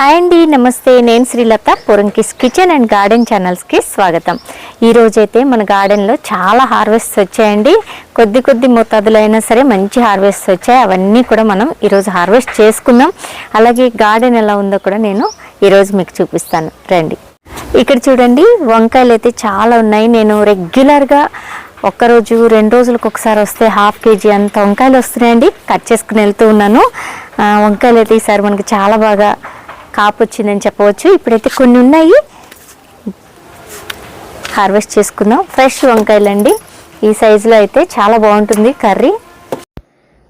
Hi అండి నమస్తే. నేను Srilatha Poranki's kitchen and garden ఛానల్స్కి స్వాగతం. ఈరోజైతే మన గార్డెన్లో చాలా హార్వెస్ట్ వచ్చాయండి. కొద్ది కొద్ది మోతాదులో అయినా సరే మంచి హార్వెస్ట్ వచ్చాయి. అవన్నీ కూడా మనం ఈరోజు హార్వెస్ట్ చేసుకుందాం. అలాగే గార్డెన్ ఎలా ఉందో కూడా నేను ఈరోజు మీకు చూపిస్తాను. రండి. ఇక్కడ చూడండి వంకాయలు అయితే చాలా ఉన్నాయి. నేను రెగ్యులర్గా ఒక్కరోజు రెండు రోజులకు ఒకసారి వస్తే హాఫ్ కేజీ అంత వంకాయలు వస్తున్నాయండి. కట్ చేసుకుని వెళ్తూ ఉన్నాను. వంకాయలు అయితే ఈసారి మనకి చాలా బాగా కాపు వచ్చిందని చెప్పవచ్చు. ఇప్పుడైతే కొన్ని ఉన్నాయి హార్వెస్ట్ చేసుకుందాం. ఫ్రెష్ వంకాయలు అండి ఈ సైజులో అయితే చాలా బాగుంటుంది కర్రీ.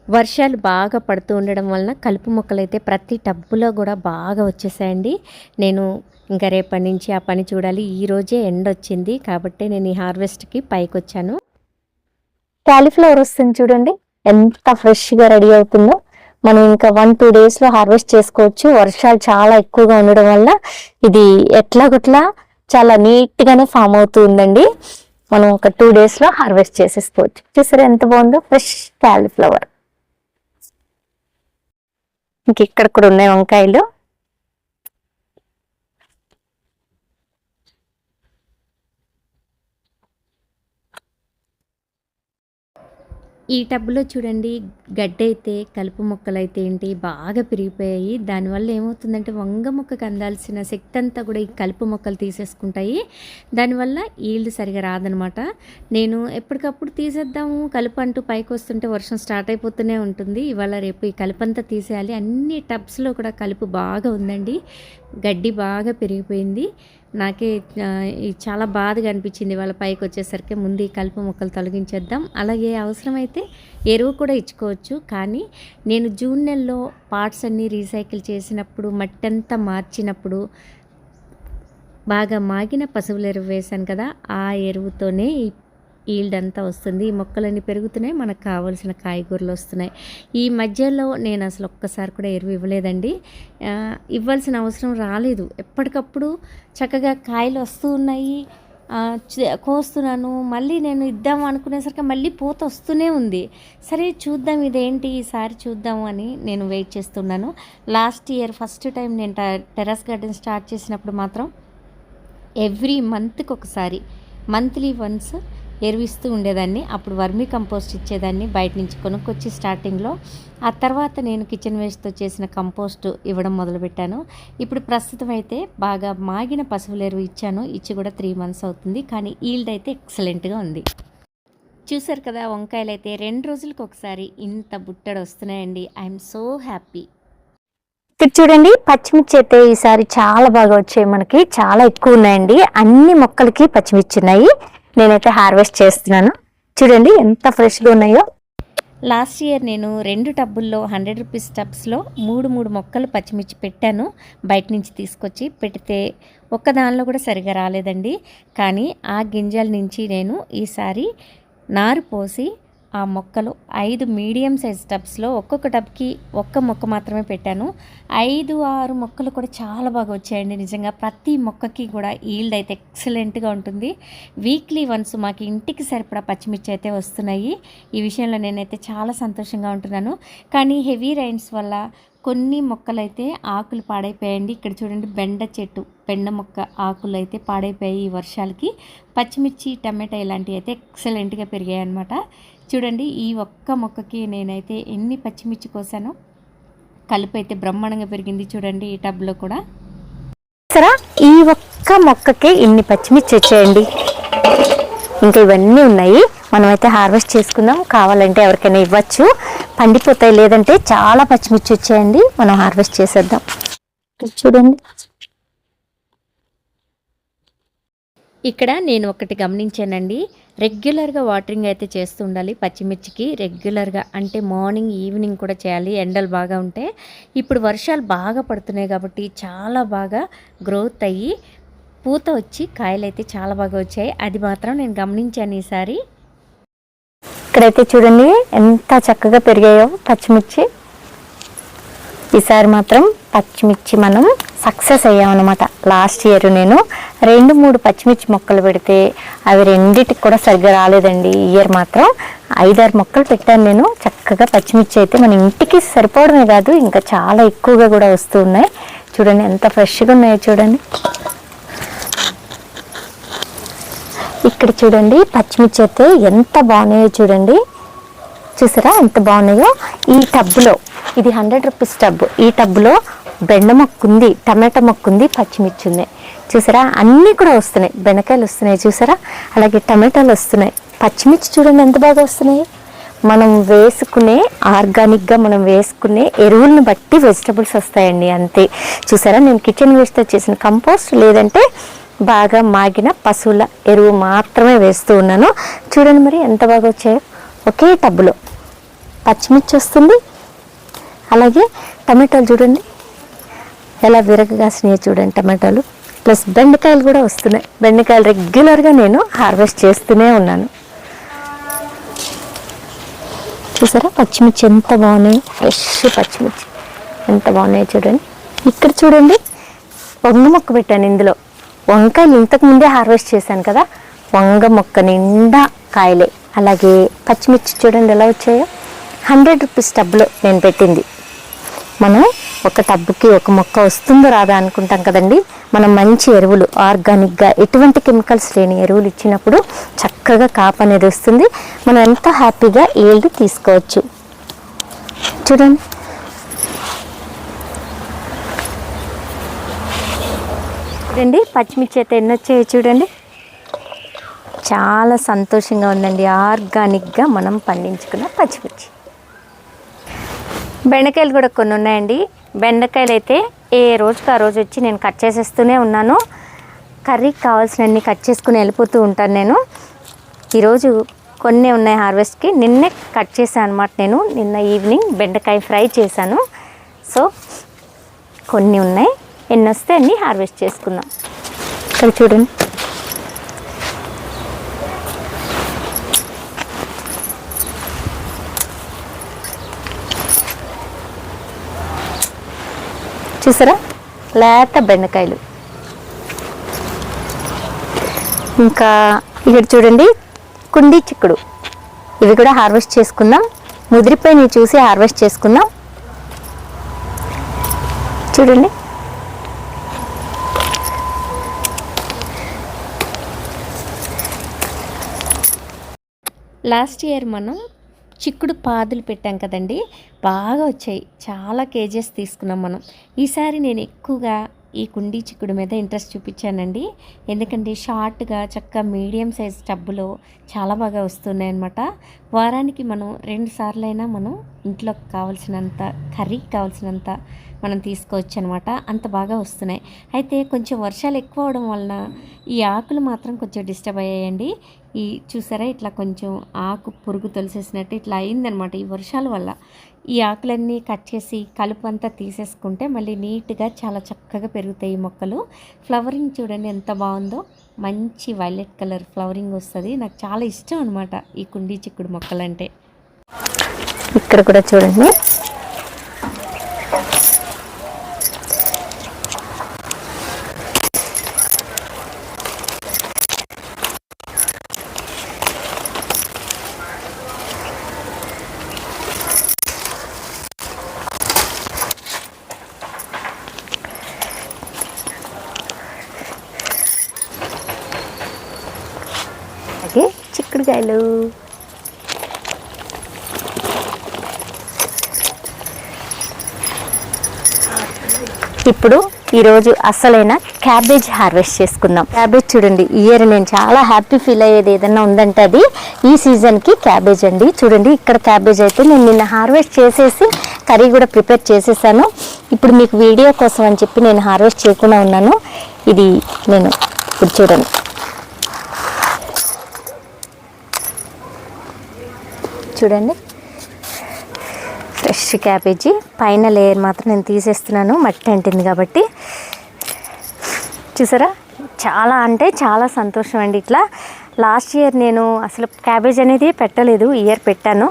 వర్షాలు బాగా పడుతూ ఉండడం వలన కలుపు మొక్కలు అయితే ప్రతి టబ్బులో కూడా బాగా వచ్చేసాయండి. నేను ఇంకా రేపటి నుంచి ఆ పని చూడాలి. ఈ రోజే ఎండ వచ్చింది కాబట్టి నేను ఈ హార్వెస్ట్కి పైకి వచ్చాను క్యాలీఫ్లవర్ వస్తుంది చూడండి. ఎంత ఫ్రెష్గా రెడీ అవుతుందో. మనం ఇంకా వన్ టూ డేస్లో హార్వెస్ట్ చేసుకోవచ్చు. వర్షాలు చాలా ఎక్కువగా ఉండడం వల్ల ఇది ఎట్లాగొట్లా చాలా నీట్గానే ఫామ్ అవుతూ ఉందండి మనం ఒక టూ డేస్లో హార్వెస్ట్ చేసేసుకోవచ్చు. చూసారు ఎంత బాగుందో? ఫ్రెష్ క్యాలీఫ్లవర్ ఇంక ఇక్కడ కూడా ఉన్నాయి వంకాయలు. ఈ టబ్లో చూడండి గడ్డి అయితే కలుపు మొక్కలు అయితే ఏంటి బాగా పెరిగిపోయాయి. దానివల్ల ఏమవుతుందంటే వంగ మొక్కకు అందాల్సిన శక్తి అంతా కూడా ఈ కలుపు మొక్కలు తీసేసుకుంటాయి. దానివల్ల ఈల్డ్ సరిగా రాదనమాట. నేను ఎప్పటికప్పుడు తీసేద్దాము కలుపు అంటూ పైకి వస్తుంటే వర్షం స్టార్ట్ అయిపోతూనే ఉంటుంది. ఇవాళ రేపు ఈ కలుపు అంతా తీసేయాలి. అన్ని టబ్స్లో కూడా కలుపు బాగా ఉందండి. గడ్డి బాగా పెరిగిపోయింది. నాకే చాలా బాధగా అనిపించింది. వాళ్ళ పైకి వచ్చేసరికి ముందు ఈ కలుపు మొక్కలు తొలగించేద్దాం. అలాగే అవసరమైతే ఎరువు కూడా ఇచ్చుకోవచ్చు. కానీ నేను జూన్ నెలలో పార్ట్స్ అన్నీ రీసైకిల్ చేసినప్పుడు మట్టి అంతా మార్చినప్పుడు బాగా మాగిన పశువుల ఎరువు వేశాను కదా ఆ ఎరువుతోనే ఈల్డ్ అంతా వస్తుంది. ఈ మొక్కలన్నీ పెరుగుతున్నాయి. మనకు కావాల్సిన కాయగూరలు వస్తున్నాయి. ఈ మధ్యలో నేను అసలు ఒక్కసారి కూడా ఎరువు ఇవ్వలేదండి. ఇవ్వాల్సిన అవసరం రాలేదు. ఎప్పటికప్పుడు చక్కగా కాయలు వస్తూ ఉన్నాయి. కోస్తున్నాను. మళ్ళీ నేను ఇద్దాం అనుకునేసరికి మళ్ళీ పూత వస్తూనే ఉంది. సరే చూద్దాం ఇదేంటి? ఈసారి చూద్దాం అని నేను వెయిట్ చేస్తున్నాను. లాస్ట్ ఇయర్ ఫస్ట్ టైం నేను టెరస్ టెర్రస్ గార్డెన్ స్టార్ట్ చేసినప్పుడు మాత్రం ఎవ్రీ మంత్కి ఒకసారి మంత్లీ వన్స్ ఎరువిస్తూ ఉండేదాన్ని. అప్పుడు వర్మీ కంపోస్ట్ ఇచ్చేదాన్ని బయట నుంచి కొనుక్కొచ్చి స్టార్టింగ్లో. ఆ తర్వాత నేను కిచెన్ వేస్ట్తో చేసిన కంపోస్ట్ ఇవ్వడం మొదలుపెట్టాను. ఇప్పుడు ప్రస్తుతం అయితే బాగా మాగిన పశువుల ఎరువు ఇచ్చాను. ఇచ్చి కూడా త్రీ మంత్స్ అవుతుంది. కానీ ఈల్డ్ అయితే ఎక్సలెంట్గా ఉంది. చూసారు కదా వంకాయలు అయితే రెండు రోజులకు ఒకసారి ఇంత బుట్టడు వస్తున్నాయండి. I'm so happy. ఇక్కడ చూడండి పచ్చిమిర్చి అయితే ఈసారి చాలా బాగా వచ్చాయి మనకి. చాలా ఎక్కువ ఉన్నాయండి. అన్ని మొక్కలకి పచ్చిమిర్చి ఉన్నాయి. నేనైతే హార్వెస్ట్ చేస్తున్నాను. చూడండి ఎంత ఫ్రెష్గా ఉన్నాయో. లాస్ట్ ఇయర్ నేను రెండు టబ్బుల్లో హండ్రెడ్ రూపీస్ టబ్స్లో మూడు మూడు మొక్కలు పచ్చిమిర్చి పెట్టాను. బయట నుంచి తీసుకొచ్చి పెడితే ఒక్కదానిలో కూడా సరిగా రాలేదండి. కానీ ఆ గింజల నుంచి నేను ఈసారి నారు పోసి ఆ మొక్కలు ఐదు మీడియం సైజ్ టబ్స్లో ఒక్కొక్క టబ్కి ఒక్క మొక్క మాత్రమే పెట్టాను. ఐదు ఆరు మొక్కలు కూడా చాలా బాగా వచ్చాయండి. నిజంగా ప్రతి మొక్కకి కూడా ఈల్డ్ అయితే ఎక్సలెంట్గా ఉంటుంది. వీక్లీ వన్స్ మాకు ఇంటికి సరిపడా పచ్చిమిర్చి అయితే వస్తున్నాయి. ఈ విషయంలో నేనైతే చాలా సంతోషంగా ఉంటున్నాను. కానీ హెవీ రైన్స్ వల్ల కొన్ని మొక్కలైతే ఆకులు పాడైపోయాయండి. ఇక్కడ చూడండి బెండ చెట్టు బెండ మొక్క ఆకులు అయితే పాడైపోయాయి ఈ వర్షాలకి. పచ్చిమిర్చి టమాటా ఇలాంటివి అయితే ఎక్సలెంట్గా పెరిగాయి అనమాట చూడండి ఈ ఒక్క మొక్కకి నేనైతే ఎన్ని పచ్చిమిర్చి కోసానో కలుపు అయితే బ్రహ్మాండంగా పెరిగింది చూడండి ఈ టబ్లో కూడా. సరే ఈ ఒక్క మొక్కకి ఇన్ని పచ్చిమిర్చి వచ్చాయండి? ఇంకా ఇవన్నీ ఉన్నాయి. మనమైతే హార్వెస్ట్ చేసుకుందాం. కావాలంటే ఎవరికైనా ఇవ్వచ్చు. పండిపోతాయి లేదంటే చాలా పచ్చిమిర్చి వచ్చాయండి. మనం హార్వెస్ట్ చేసేద్దాం. చూడండి. ఇక్కడ నేను ఒకటి గమనించానండి. రెగ్యులర్గా వాటరింగ్ అయితే చేస్తూ ఉండాలి. పచ్చిమిర్చికి రెగ్యులర్గా అంటే మార్నింగ్ ఈవినింగ్ కూడా చేయాలి. ఎండలు బాగా ఉంటే ఇప్పుడు వర్షాలు బాగా పడుతున్నాయి కాబట్టి చాలా బాగా గ్రోత్ అయ్యి పూత వచ్చి కాయలు అయితే చాలా బాగా వచ్చాయి. అది మాత్రం నేను గమనించాను ఈసారి. ఇక్కడైతే చూడండి ఎంత చక్కగా పెరిగాయో పచ్చిమిర్చి. ఈసారి మాత్రం పచ్చిమిర్చి మనం సక్సెస్ అయ్యామన్నమాట. లాస్ట్ ఇయర్ నేను రెండు మూడు పచ్చిమిర్చి మొక్కలు పెడితే అవి రెండిటికి కూడా సరిగ్గా రాలేదండి. ఈ ఇయర్ మాత్రం ఐదారు మొక్కలు పెట్టాను నేను. చక్కగా పచ్చిమిర్చి అయితే మన ఇంటికి సరిపోవడమే కాదు ఇంకా చాలా ఎక్కువగా కూడా వస్తూ ఉన్నాయి. చూడండి ఎంత ఫ్రెష్గా ఉన్నాయో చూడండి. ఇక్కడ చూడండి పచ్చిమిర్చి అయితే ఎంత బాగున్నాయో చూడండి. చూసారా ఎంత బాగున్నాయో? ఈ టబ్లో ఇది హండ్రెడ్ రూపీస్ టబ్ ఈ టబ్లో బెండ మొక్క ఉంది టమాటా మొక్క ఉంది పచ్చిమిర్చి ఉంది. చూసారా? అన్నీ కూడా వస్తున్నాయి. బెండకాయలు వస్తున్నాయి చూసారా? అలాగే టమాటాలు వస్తున్నాయి. పచ్చిమిర్చి చూడండి ఎంత బాగా వస్తున్నాయి. మనం వేసుకునే ఆర్గానిక్గా మనం వేసుకునే ఎరువులను బట్టి వెజిటబుల్స్ వస్తాయండి అంతే. చూసారా? నేను కిచెన్ వేస్ట్తో చేసిన కంపోస్ట్ లేదంటే బాగా మాగిన పశువుల ఎరువు మాత్రమే వేస్తూ ఉన్నాను. చూడండి మరి ఎంత బాగా వచ్చాయో. ఒకే టబ్బులో. పచ్చిమిర్చి వస్తుంది. అలాగే టమాటాలు చూడండి. ఎలా విరగగాసినాయో చూడండి టమాటాలు. ప్లస్ బెండకాయలు కూడా వస్తున్నాయి. బెండకాయలు రెగ్యులర్గా నేను హార్వెస్ట్ చేస్తూనే ఉన్నాను. చూసారా? పచ్చిమిర్చి ఎంత బాగున్నాయి. ఫ్రెష్ పచ్చిమిర్చి ఎంత బాగున్నాయి చూడండి. ఇక్కడ చూడండి. వంగ మొక్క పెట్టాను ఇందులో. వంకాయలు ఇంతకు ముందే హార్వెస్ట్ చేశాను కదా. వంగ మొక్క నిండా కాయలే. అలాగే పచ్చిమిర్చి చూడండి ఎలా వచ్చాయో. హండ్రెడ్ రూపీస్ టబ్లో నేను పెట్టింది. మనం ఒక టబ్కి ఒక మొక్క వస్తుందో రాదా అనుకుంటాం కదండి. మనం మంచి ఎరువులు ఆర్గానిక్గా ఎటువంటి కెమికల్స్ లేని ఎరువులు ఇచ్చినప్పుడు చక్కగా కాపు అనేది వస్తుంది. మనం ఎంతో హ్యాపీగా ఏళ్ళు తీసుకోవచ్చు? చూడండి. చూడండి పచ్చిమిర్చి అయితే ఎన్ని వచ్చాయో చూడండి. చాలా సంతోషంగా ఉందండి. ఆర్గానిక్గా మనం పండించుకున్న పచ్చిమిర్చి. బెండకాయలు కూడా కొన్ని ఉన్నాయండి. బెండకాయలు అయితే ఏ రోజుకి ఆ రోజు వచ్చి నేను కట్ చేసేస్తూనే ఉన్నాను. కర్రీకి కావాల్సినన్ని కట్ చేసుకుని వెళ్ళిపోతూ ఉంటాను నేను. ఈరోజు కొన్ని ఉన్నాయి హార్వెస్ట్కి. నిన్నే కట్ చేశాను అనమాట నేను. నిన్న ఈవినింగ్ బెండకాయ ఫ్రై చేశాను. సో కొన్ని ఉన్నాయి. ఎన్ని వస్తే అన్ని హార్వెస్ట్ చేసుకుందాం. ఇక్కడ చూడండి. చూసారా? లేత బెండకాయలు. ఇంకా ఇక్కడ చూడండి కుండీ చిక్కుడు. ఇవి కూడా హార్వెస్ట్ చేసుకుందాం. ముదిరిపోయి చూసి హార్వెస్ట్ చేసుకుందాం. చూడండి. లాస్ట్ ఇయర్ మనం చిక్కుడు పాదులు పెట్టాం కదండి. బాగా వచ్చాయి. చాలా కేజెస్ తీసుకున్నాం మనం. ఈసారి నేను ఎక్కువగా ఈ కుండీ చిక్కుడు మీద ఇంట్రెస్ట్ చూపించానండి. ఎందుకంటే షార్ట్గా చక్కగా మీడియం సైజ్ టబ్బులో చాలా బాగా వస్తున్నాయి అన్నమాట వారానికి మనం రెండు సార్లైనా మనం ఇంట్లో కావాల్సినంత కర్రీకి కావాల్సినంత మనం తీసుకోవచ్చు అనమాట అంత బాగా వస్తున్నాయి. అయితే కొంచెం వర్షాలు ఎక్కువ అవడం వలన ఈ ఆకులు మాత్రం కొంచెం డిస్టర్బ్ అయ్యాయండి. ఈ చూసారా? ఇట్లా కొంచెం ఆకు పురుగు తొలిసేసినట్టు ఇట్లా అయిందనమాట ఈ వర్షాల వల్ల. ఈ ఆకులన్నీ కట్ చేసి కలుపు అంతా తీసేసుకుంటే మళ్ళీ నీట్గా చాలా చక్కగా పెరుగుతాయి ఈ మొక్కలు. ఫ్లవరింగ్ చూడండి ఎంత బాగుందో. మంచి వైలెట్ కలర్ ఫ్లవరింగ్ వస్తుంది. నాకు చాలా ఇష్టం అనమాట ఈ కుండీ చిక్కుడు మొక్కలంటే. ఇక్కడ కూడా చూడండి అలాగే చిక్కుడుకాయలు ఇప్పుడు ఈరోజు అసలైన క్యాబేజ్ హార్వెస్ట్ చేసుకుందాం. క్యాబేజ్ చూడండి ఇయర్ నేను చాలా హ్యాపీ ఫీల్ అయ్యేది ఏదైనా ఉందంటే అది ఈ సీజన్కి క్యాబేజ్ అండి. చూడండి ఇక్కడ క్యాబేజ్ అయితే నేను నిన్న హార్వెస్ట్ చేసేసి కర్రీ కూడా ప్రిపేర్ చేసేసాను. ఇప్పుడు మీకు వీడియో కోసం అని చెప్పి నేను హార్వెస్ట్ చేయకుండా ఉన్నాను. ఇది నేను ఇప్పుడు చూడండి. చూడండి. ఫ్రెష్ క్యాబేజీ పైన లేయర్ మాత్రం నేను తీసేస్తున్నాను. మట్టి అంటింది కాబట్టి. చూసారా? చాలా అంటే చాలా సంతోషం అండి ఇట్లా. లాస్ట్ ఇయర్ నేను అసలు క్యాబేజ్ అనేది పెట్టలేదు. ఇయర్ పెట్టాను.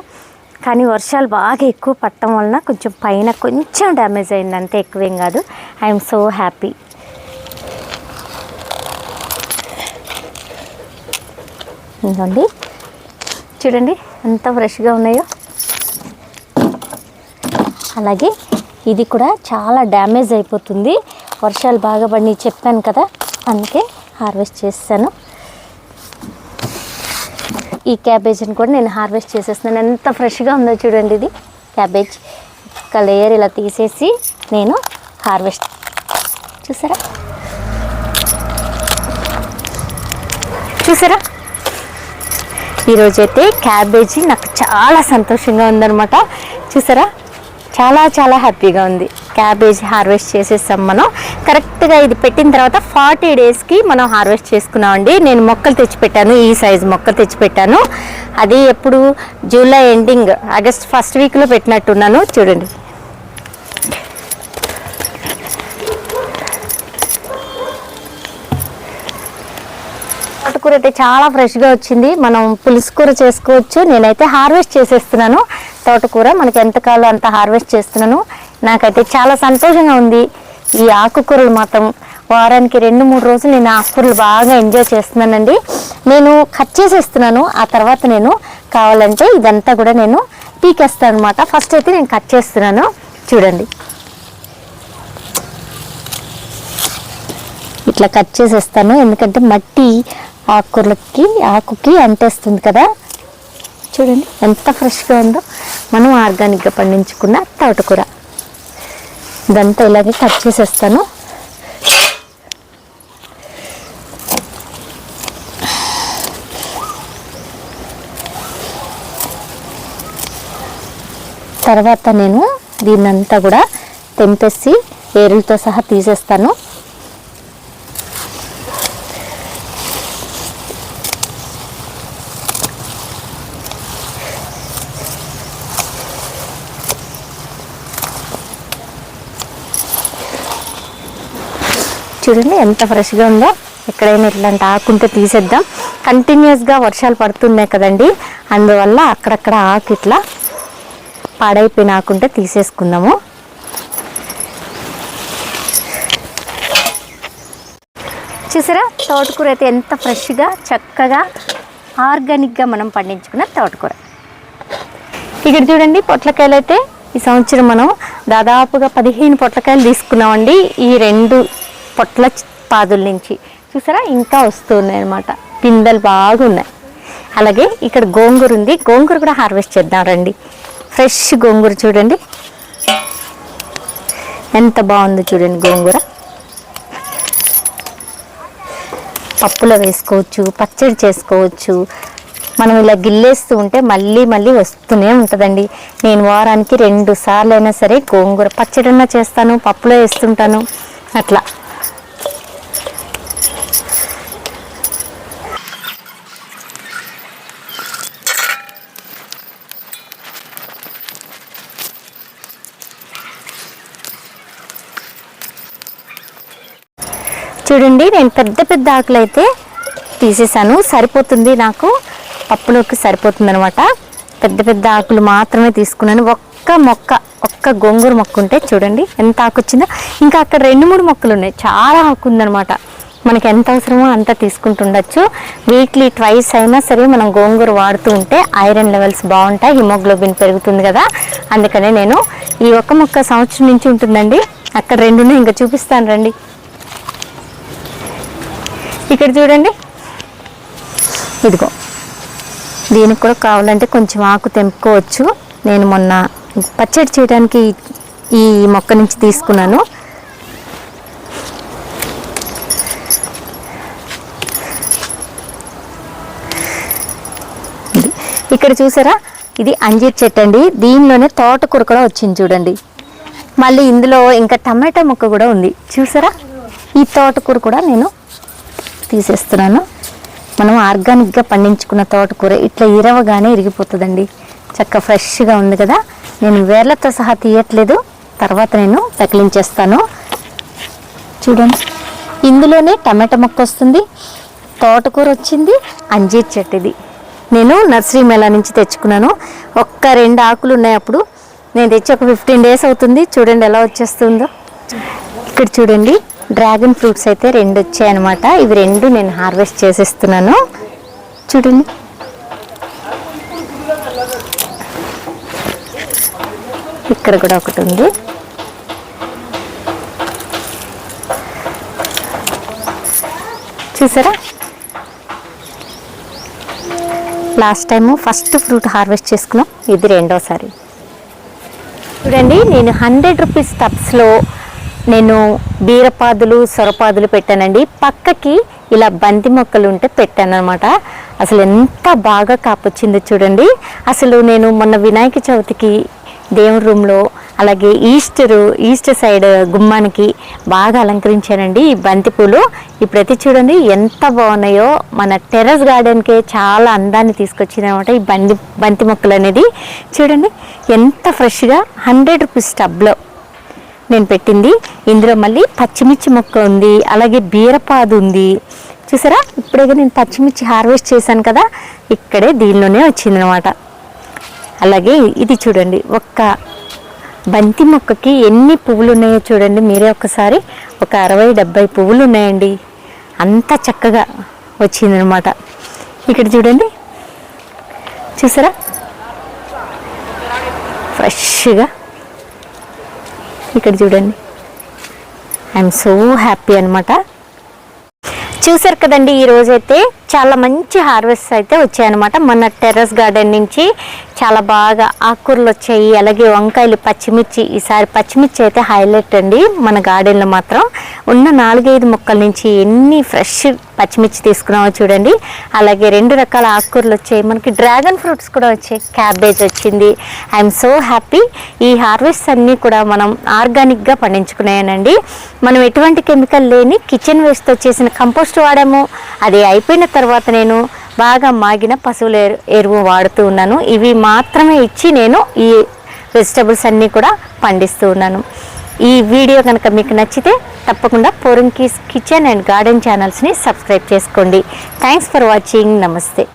కానీ వర్షాలు బాగా ఎక్కువ పట్టడం వలన కొంచెం పైన కొంచెం డ్యామేజ్ అయింది. అంతే ఎక్కువేం కాదు. ఐఎమ్ సో హ్యాపీ ఇంకండి చూడండి ఎంత ఫ్రెష్గా ఉన్నాయో. అలాగే ఇది కూడా చాలా డ్యామేజ్ అయిపోతుంది. వర్షాలు బాగా పడి చెప్పాను కదా. అందుకే హార్వెస్ట్ చేస్తాను. ఈ క్యాబేజీని కూడా నేను హార్వెస్ట్ చేసేస్తున్నాను. ఎంత ఫ్రెష్గా ఉందో చూడండి ఇది. క్యాబేజ్ ఒక లేయర్ ఇలా తీసేసి నేను హార్వెస్ట్ చూసారా? చూసారా? ఈరోజైతే క్యాబేజీ నాకు చాలా సంతోషంగా ఉందన్నమాట. చూసారా? చాలా చాలా హ్యాపీగా ఉంది. క్యాబేజీ హార్వెస్ట్ చేసేసాం మనం. కరెక్ట్గా ఇది పెట్టిన తర్వాత ఫార్టీ డేస్కి మనం హార్వెస్ట్ చేసుకున్నామండి. నేను మొక్కలు తెచ్చిపెట్టాను ఈ సైజు మొక్కలు తెచ్చిపెట్టాను. అది ఎప్పుడు జూలై ఎండింగ్ ఆగస్ట్ ఫస్ట్ వీక్లో పెట్టినట్టున్నాను. చూడండి. తోటకూర అయితే చాలా ఫ్రెష్గా వచ్చింది. మనం పులుసు కూర చేసుకోవచ్చు. నేనైతే హార్వెస్ట్ చేసేస్తున్నాను. తోటకూర మనకి ఎంతకాలం అంత హార్వెస్ట్ చేస్తున్నాను. నాకైతే చాలా సంతోషంగా ఉంది. ఈ ఆకుకూరలు మాత్రం వారానికి రెండు మూడు రోజులు నేను ఆకుకూరలు బాగా ఎంజాయ్ చేస్తున్నానండి. నేను కట్ చేసేస్తున్నాను. ఆ తర్వాత నేను కావాలంటే ఇదంతా కూడా నేను పీకేస్తాను అనమాట ఫస్ట్ అయితే నేను కట్ చేస్తున్నాను. చూడండి. ఇట్లా కట్ చేసేస్తాను. ఎందుకంటే మట్టి ఆకుకూరలకి ఆకుకి అంటేస్తుంది కదా? చూడండి ఎంత ఫ్రెష్గా ఉందో. మనం ఆర్గానిక్గా పండించుకున్న తోటకూర. ఇదంతా ఇలాగే కట్ చేసేస్తాను. తర్వాత నేను దీన్నంతా కూడా తెంపేసి ఏరులతో సహా తీసేస్తాను. చూడండి ఎంత ఫ్రెష్గా ఉందో. ఎక్కడైనా ఇట్లాంటి ఆకుంటే తీసేద్దాం. కంటిన్యూస్గా వర్షాలు పడుతున్నాయి కదండి. అందువల్ల అక్కడక్కడ ఆకు ఇట్లా పాడైపోయిన ఆకుంటే తీసేసుకుందాము. చూసారా? తోటకూర అయితే ఎంత ఫ్రెష్గా చక్కగా ఆర్గానిక్గా మనం పండించుకున్న తోటకూర. ఇక్కడ చూడండి పొట్లకాయలు అయితే ఈ సంవత్సరం మనం దాదాపుగా పదిహేను పొట్లకాయలు తీసుకున్నామండి. ఈ రెండు పొట్ల పాదుల నుంచి. చూసారా? ఇంకా వస్తున్నాయి అనమాట పిందెలు బాగున్నాయి అలాగే ఇక్కడ గోంగూర ఉంది. గోంగూర కూడా హార్వెస్ట్ చేద్దాం రండి. ఫ్రెష్ గోంగూర చూడండి. ఎంత బాగుందో చూడండి గోంగూర. పప్పులో వేసుకోవచ్చు పచ్చడి చేసుకోవచ్చు. మనం ఇలా గిల్లేస్తూ ఉంటే మళ్ళీ మళ్ళీ వస్తూనే ఉంటుందండి. నేను వారానికి రెండు సార్లు అయినా సరే గోంగూర పచ్చడన్నా చేస్తాను పప్పులో వేస్తుంటాను. అట్లా. చూడండి నేను పెద్ద పెద్ద ఆకులు అయితే తీసేసాను. సరిపోతుంది నాకు. పప్పులోకి సరిపోతుంది అనమాట పెద్ద పెద్ద ఆకులు మాత్రమే తీసుకున్నాను. ఒక్క మొక్క ఒక్క గోంగూర మొక్క ఉంటే చూడండి ఎంత ఆకు వచ్చిందో. ఇంకా అక్కడ రెండు మూడు మొక్కలు ఉన్నాయి. చాలా ఆకు ఉందనమాట మనకి ఎంత అవసరమో అంత తీసుకుంటుండొచ్చు. వీక్లీ ట్వైస్ అయినా సరే మనం గోంగూర వాడుతూ ఉంటే ఐరన్ లెవెల్స్ బాగుంటాయి హిమోగ్లోబిన్ పెరుగుతుంది కదా. అందుకనే నేను ఈ ఒక్క మొక్క సంవత్సరం నుంచి ఉంటుందండి. అక్కడ రెండు ఇంకా చూపిస్తాను రండి. ఇక్కడ చూడండి. ఇదిగో. దీనికి కూడా కావాలంటే కొంచెం ఆకు తెంపుకోవచ్చు. నేను మొన్న పచ్చడి చేయడానికి ఈ మొక్క నుంచి తీసుకున్నాను. ఇక్కడ చూసారా? ఇది అంజీర్ చెట్టు అండి. దీనిలోనే తోటకూర కూడా వచ్చింది చూడండి. మళ్ళీ ఇందులో ఇంకా టమాటా మొక్క కూడా ఉంది. చూసారా? ఈ తోటకూర కూడా నేను తీసేస్తున్నాను. మనం ఆర్గానిక్గా పండించుకున్న తోటకూర ఇట్లా ఇరవగానే ఇరిగిపోతుందండి. చక్క ఫ్రెష్గా ఉంది కదా. నేను వేర్లతో సహా తీయట్లేదు. తర్వాత నేను తగిలించేస్తాను. చూడండి. ఇందులోనే టమాటా మొక్క వస్తుంది. తోటకూర వచ్చింది. అంజీర్ చెట్టు ఇది నేను నర్సరీ మేళా నుంచి తెచ్చుకున్నాను. ఒక్క రెండు ఆకులు ఉన్నాయి అప్పుడు. నేను తెచ్చి ఒక ఫిఫ్టీన్ డేస్ అవుతుంది. చూడండి ఎలా వచ్చేస్తుందో. ఇక్కడ చూడండి. డ్రాగన్ ఫ్రూట్స్ అయితే రెండు వచ్చాయన్నమాట ఇవి రెండు నేను హార్వెస్ట్ చేసేస్తున్నాను. చూడండి. ఇక్కడ కూడా ఒకటి ఉంది. చూసారా? Last time first fruit harvest చేసుకున్నాం. ఇది రెండోసారి. చూడండి నేను హండ్రెడ్ రూపీస్ టబ్స్లో నేను బీరపాదులు సొరపాదులు పెట్టానండి. పక్కకి ఇలా బంతి మొక్కలు ఉంటే పెట్టాను అనమాట అసలు ఎంత బాగా కాపొచ్చిందో చూడండి. అసలు నేను మొన్న వినాయక చవితికి దేవుని రూమ్లో అలాగే ఈస్టరు ఈస్టర్ సైడ్ గుమ్మానికి బాగా అలంకరించానండి ఈ బంతిపూలు ఇప్పుడైతే చూడండి ఎంత బాగున్నాయో. మన టెర్రస్ గార్డెన్కే చాలా అందాన్ని తీసుకొచ్చింది అనమాట ఈ బంతి బంతి మొక్కలు అనేది చూడండి ఎంత ఫ్రెష్గా హండ్రెడ్ రూపీస్ టబ్లో నేను పెట్టింది. ఇందులో మళ్ళీ పచ్చిమిర్చి మొక్క ఉంది. అలాగే బీరపాదు ఉంది. చూసారా? ఇప్పుడే నేను పచ్చిమిర్చి హార్వెస్ట్ చేశాను కదా ఇక్కడే దీనిలోనే వచ్చిందనమాట. అలాగే ఇది చూడండి ఒక్క బంతి మొక్కకి ఎన్ని పువ్వులు ఉన్నాయో చూడండి మీరే ఒక్కసారి. ఒక అరవై డెబ్బై పువ్వులు ఉన్నాయండి అంత చక్కగా వచ్చిందనమాట. ఇక్కడ చూడండి. చూసారా? ఫ్రెష్గా ఇక్కడ చూడండి. ఐఎమ్ సో హ్యాపీ అనమాట చూసారు కదండి ఈ రోజైతే చాలా మంచి హార్వెస్ట్ అయితే వచ్చాయన్నమాట. మన టెర్రస్ గార్డెన్ నుంచి చాలా బాగా ఆకుకూరలు వచ్చాయి. అలాగే వంకాయలు పచ్చిమిర్చి ఈసారి పచ్చిమిర్చి అయితే హైలైట్ అండి మన గార్డెన్లో మాత్రం. ఉన్న నాలుగైదు మొక్కల నుంచి ఎన్ని ఫ్రెష్ పచ్చిమిర్చి తీసుకున్నామో చూడండి. అలాగే రెండు రకాల ఆకుకూరలు వచ్చాయి. మనకి డ్రాగన్ ఫ్రూట్స్ కూడా వచ్చాయి. క్యాబేజ్ వచ్చింది. I'm so happy. ఈ హార్వెస్ట్ అన్నీ కూడా మనం ఆర్గానిక్గా పండించుకున్నాయనండి మనం ఎటువంటి కెమికల్ లేని కిచెన్ వేస్ట్తో చేసిన కంపోస్ట్ వాడాము. అది అయిపోయిన తర్వాత నేను బాగా మాగిన పశువుల ఎరు- ఎరువు వాడుతూ ఉన్నాను. ఇవి మాత్రమే ఇచ్చి నేను ఈ వెజిటబుల్స్ అన్నీ కూడా పండిస్తూ ఉన్నాను. ఈ వీడియో కనుక మీకు నచ్చితే తప్పకుండా పోరంకీస్ కిచెన్ అండ్ గార్డెన్ ఛానల్స్ని సబ్స్క్రైబ్ చేసుకోండి. Thanks for watching. నమస్తే.